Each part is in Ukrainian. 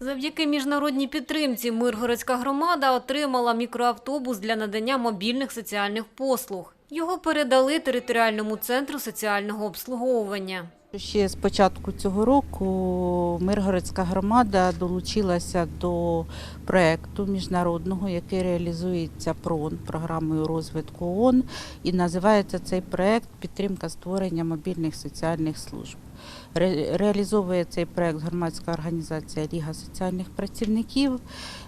Завдяки міжнародній підтримці Миргородська громада отримала мікроавтобус для надання мобільних соціальних послуг. Його передали територіальному центру соціального обслуговування. Ще з початку цього року Миргородська громада долучилася до проекту міжнародного, який реалізується ПРООН, програмою розвитку ООН, і називається цей проект Підтримка створення мобільних соціальних служб. Ре- Реалізовує цей проект громадська організація Ліга соціальних працівників.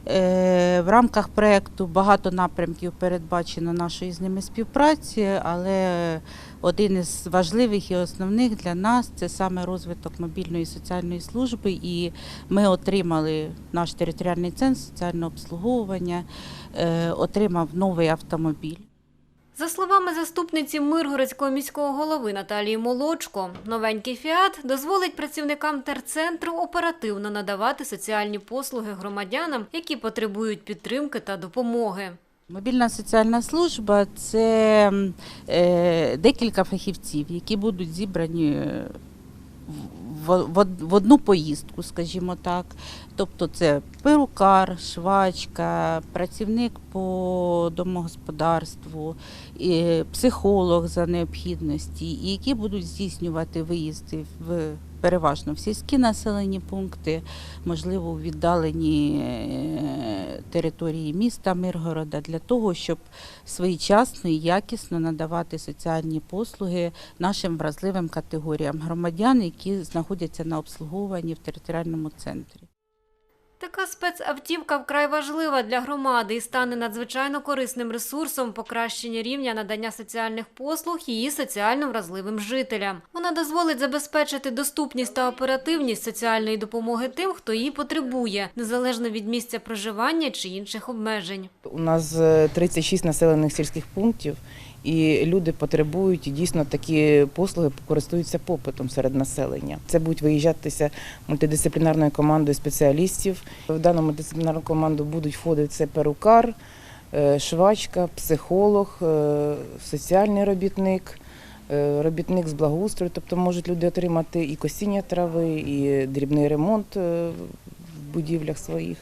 Е, В рамках проекту багато напрямків передбачено нашої з ними співпраці, але один із важливих і основних для нас це саме розвиток мобільної соціальної служби. І ми отримали наш територіальний центр соціального обслуговування, е, отримав новий автомобіль. За словами заступниці Миргородського міського голови Наталії Молочко, новенький фіат дозволить працівникам терцентру оперативно надавати соціальні послуги громадянам, які потребують підтримки та допомоги. Мобільна соціальна служба це е, декілька фахівців, які будуть зібрані в, одну поїздку, скажімо так. Тобто це перукар, швачка, працівник по домогосподарству, психолог за необхідності, і які будуть здійснювати виїзди в переважно в сільські населені пункти, можливо, у віддалені е, території міста Миргорода для того, щоб своєчасно і якісно надавати соціальні послуги нашим вразливим категоріям громадян, які знаходяться на обслуговуванні в територіальному центрі. Така спецавтівка вкрай важлива для громади і стане надзвичайно корисним ресурсом покращення рівня надання соціальних послуг її соціально вразливим жителям. Вона дозволить забезпечити доступність та оперативність соціальної допомоги тим, хто її потребує, незалежно від місця проживання чи інших обмежень. У нас е, 36 населених сільських пунктів, і люди потребують і дійсно такі послуги користуються попитом серед населення. Це будуть виїжджатися мультидисциплінарною командою спеціалістів. В дану мультидисциплінарну команду будуть входити це перукар, е, швачка, психолог, е, соціальний робітник. е, Робітник з благоустрою, тобто можуть люди отримати і косіння трави, і дрібний ремонт в будівлях своїх.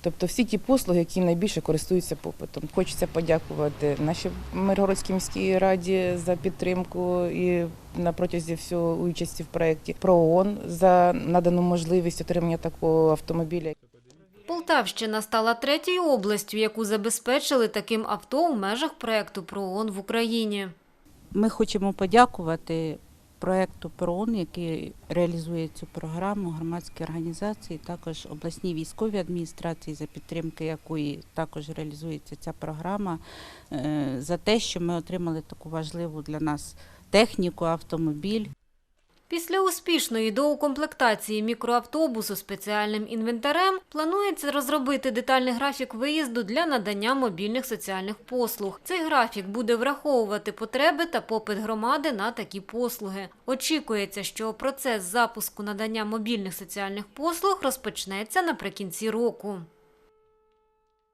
Тобто всі ті послуги, які найбільше користуються попитом. Хочеться подякувати нашій Миргородській міській раді за підтримку і на протязі всього участі в проєкті про ООН за надану можливість отримання такого автомобіля. Полтавщина стала третьою областю, яку забезпечили таким авто у межах проекту про ООН в Україні. Ми хочемо подякувати проекту ПРОН, який реалізує цю програму, громадські організації, також обласній військовій адміністрації, за підтримки якої також реалізується ця програма, е, за те, що ми отримали таку важливу для нас техніку, автомобіль. Після успішної доукомплектації мікроавтобусу спеціальним інвентарем планується розробити детальний графік виїзду для надання мобільних соціальних послуг. Цей графік буде враховувати потреби та попит громади на такі послуги. Очікується, що процес запуску надання мобільних соціальних послуг розпочнеться наприкінці року.